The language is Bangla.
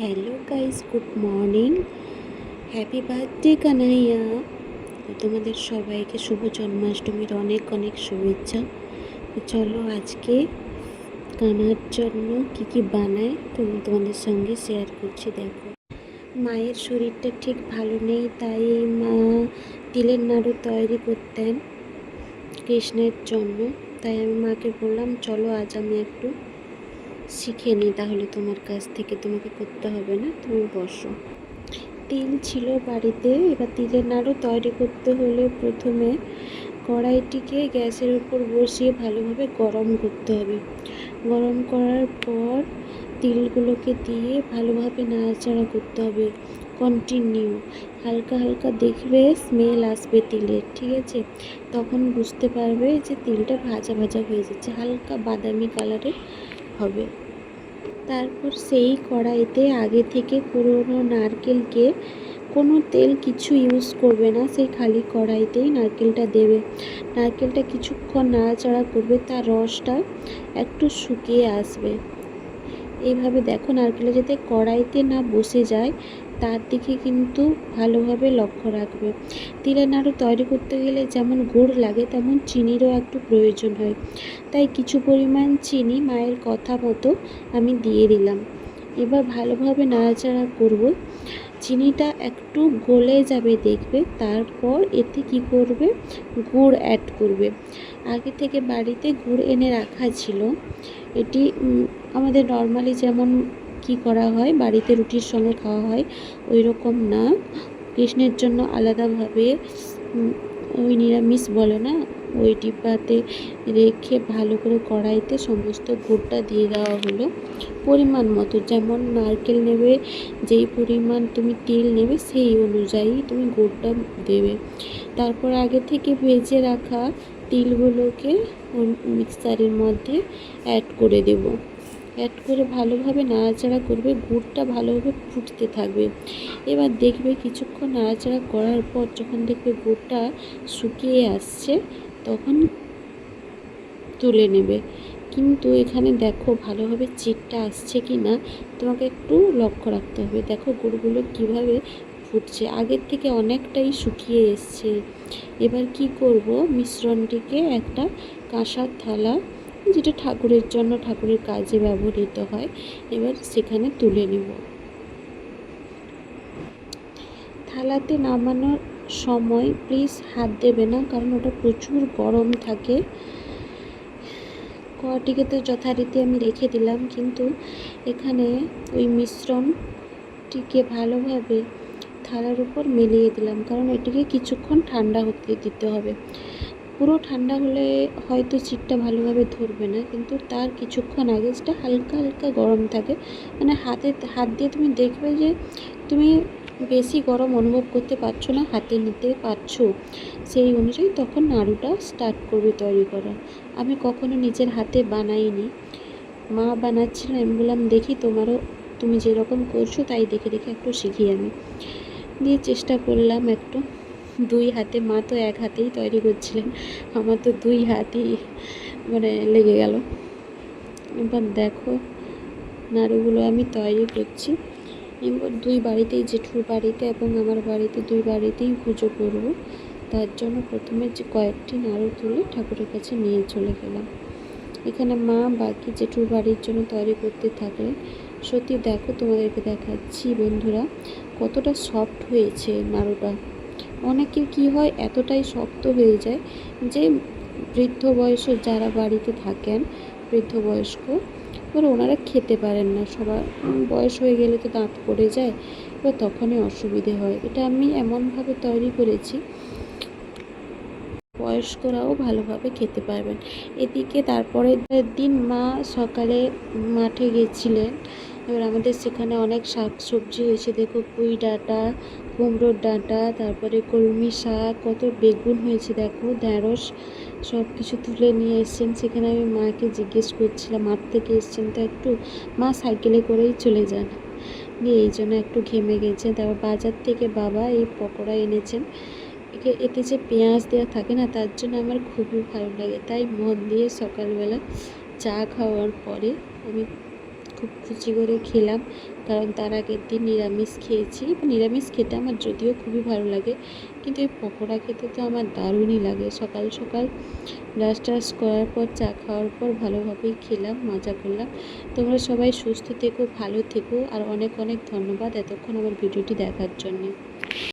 Hello guys good morning happy birthday Kanhaiya তোমাদের সবাইকে শুভ জন্মাষ্টমীর অনেক অনেক শুভেচ্ছা। চলো আজকে কানার জন্য কি কি বানায় তো তোমাদের সঙ্গে শেয়ার করছি, দেখো। মায়ের শরীরটা ঠিক ভালো নেই, তাই মা তিলের নাড়ু তৈরি করতেন কৃষ্ণের জন্য। তাই আমি মাকে বললাম, চলো আজ আমি একটু শিখে নিই তাহলে তোমার কাছ থেকে তোমাকে করতে হবে না, তুমি বসো। তিল ছিল বাড়িতে, এবার তিলের নাড়ু তৈরি করতে হলে প্রথমে কড়াইটিকে গ্যাসের উপর বসিয়ে ভালোভাবে গরম করতে হবে। গরম করার পর তিলগুলোকে দিয়ে ভালোভাবে নাড়াচাড়া করতে হবে কন্টিনিউ হালকা হালকা দেখবে স্মেল আসবে তিলের, ঠিক আছে? তখন বুঝতে পারবে যে তিলটা ভাজা ভাজা হয়ে যাচ্ছে। হালকা বাদামি কালারের হবে। তারপর সেই কড়াইতে আগে থেকে পুরোনো নারকেলকে কোনো তেল কিছু ইউজ করবে না সেই খালি কড়াইতেই নারকেলটা দেবে। নারকেলটা কিছুক্ষণ নাড়াচাড়া করবে, তার রসটা একটু শুকিয়ে আসবে। এইভাবে দেখো নারকেলটা যাতে কড়াইতে না বসে যায় তার দিকে কিন্তু ভালোভাবে লক্ষ্য রাখবে। তিলের নাড়ু তৈরি করতে গেলে যেমন গুড় লাগে, তেমন চিনিরও একটু প্রয়োজন হয়। তাই কিছু পরিমাণ চিনি মায়ের কথা মতো আমি দিয়ে দিলাম। এবার ভালোভাবে নাড়াচাড়া করব। চিনিটা একটু গলে যাবে দেখবে, তারপর এতে কি করবে? গুড় অ্যাড করবে। আগে থেকে বাড়িতে গুড় এনে রাখা ছিল। এটি আমাদের নর্মালি যেমন কি করা হয়? বাড়িতে রুটির সঙ্গে খাওয়া হয়? ওই রকম না। কৃষ্ণের জন্য আলাদাভাবে ওই নিরামিষ বলে না? ওই ডিব্বাতে রেখে ভালো করে কড়াইতে সমস্ত গুড়টা দিয়ে দেওয়া হলো। পরিমাণ মতো। যেমন নারকেল নেবে, যেই পরিমাণ তুমি তেল নেবে, সেই অনুযায়ী তুমি গুড়টা দেবে। তারপর আগে থেকে ভেজে রাখা তিলগুলোকে মিক্সারের মধ্যে অ্যাড করে দেবো। অ্যাড করে ভালোভাবে নাড়াচাড়া করবে, গুড়টা ভালোভাবে ফুটতে থাকবে। এবার দেখবে কিছুক্ষণ নাড়াচাড়া করার পর যখন দেখবে গুড়টা শুকিয়ে আসছে, তখন তুলে নেবে। কিন্তু এখানে দেখো ভালোভাবে চিটটা আসছে কি না তোমাকে একটু লক্ষ্য রাখতে হবে। দেখো গুড়গুলো কীভাবে ফুটছে। আগের থেকে অনেকটাই শুকিয়ে এসছে। এবার কি করব? মিশ্রণটিকে একটা কাঁসার থালা যেটা ঠাকুরের জন্য ঠাকুরের কাজে ব্যবহৃত হয়, এবার সেখানে তুলে নেব। থালাতে নামানোর সময় প্লিজ হাত দেবে না, কারণ ওটা প্রচুর গরম থাকে। কটিকে তো যথারীতি আমি রেখে দিলাম, কিন্তু এখানে ওই মিশ্রণটিকে ভালোভাবে থালার উপর মিলিয়ে দিলাম, কারণ এটিকে কিছুক্ষণ ঠান্ডা হতে দিতে হবে। পুরো ঠান্ডা হলে হয়তো চিটটা ভালোভাবে ধরবে না, কিন্তু তার কিছুক্ষণ আগে সেটা হালকা হালকা গরম থাকে মানে হাতে, হাত দিয়ে তুমি দেখবে যে তুমি বেশি গরম অনুভব করতে পারছ না, হাতে নিতে পারছ। সেই অনুযায়ী তখন নাড়ুটা স্টার্ট করবে তৈরি করা। আমি কখনো নিজের হাতে বানাইনি। মা বানাচ্ছিল, আমি বললাম, দেখি তোমারও, তুমি যেরকম করছ তাই দেখে দেখে একটু শিখি আমি। দিয়ে চেষ্টা করলাম একটু। দুই হাতে, মা তো এক হাতেই তৈরি করছিলেন, আমার তো দুই হাতই মানে লেগে গেল। এবার দেখো নাড়ুগুলো আমি তৈরি করছি। এবার দুই বাড়িতেই, জেঠুর বাড়িতে এবং আমার বাড়িতে দুই বাড়িতেই পুজো করব। তার জন্য প্রথমে যে কয়েকটি নাড়ু তুলে ঠাকুরের কাছে নিয়ে চলে গেলাম। এখানে মা বাকি জেঠুর বাড়ির জন্য তৈরি করতে থাকলেন। সত্যি দেখো তোমাদেরকে দেখাচ্ছি বন্ধুরা, কতটা সফট হয়েছে নাড়ুটা। অনেকের কি হয়, এতটাই শক্ত হয়ে যায় যে বৃদ্ধ বয়সে যারা বাড়িতে থাকেন, বৃদ্ধ বয়স্ক, এবার ওনারা খেতে পারেন না। সবার বয়স হয়ে গেলে তো দাঁত পড়ে যায়, এবার তখনই অসুবিধে হয়। এটা আমি এমনভাবে তৈরি করেছি, বয়স্করাও ভালোভাবে খেতে পারবেন। এদিকে তারপরের দিন মা সকালে মাঠে গেছিলেন। এবার আমাদের সেখানে অনেক শাক সবজি হয়েছে। দেখো পুঁই ডাঁটা, কুমড়োর ডাঁটা, তারপরে কলমি শাক, কত বেগুন হয়েছে দেখো, ঢ্যাঁড়স সব কিছু তুলে নিয়ে এসছেন। সেখানে আমি মাকে জিজ্ঞেস করছিলাম, মাঠ থেকে এসছেন তো একটু? মা সাইকেলে করেই চলে যান। দিয়ে এই জন্য একটু ঘেমে গেছে তারপর বাজার থেকে বাবা এই পকোড়া এনেছেন। এতে যে পেঁয়াজ দেওয়া থাকে না, তার জন্য আমার খুবই ভালো লাগে। তাই মন দিয়ে সকালবেলা চা খাওয়ার পরে আমি খুব খুশি করে খেলাম। কারণ তার আগের দিন নিরামিষ খেয়েছি। নিরামিষ খেতে আমার যদিও খুবই ভালো লাগে, কিন্তু এই পকোড়া খেতে তো আমার দারুণই লাগে। সকাল সকাল ব্রাশ টাশ করার পর, চা খাওয়ার পর ভালোভাবেই খেলাম, মজা করলাম। তোমরা সবাই সুস্থ থেকো, ভালো থেকো, আর অনেক অনেক ধন্যবাদ এতক্ষণ আমার ভিডিওটি দেখার জন্যে।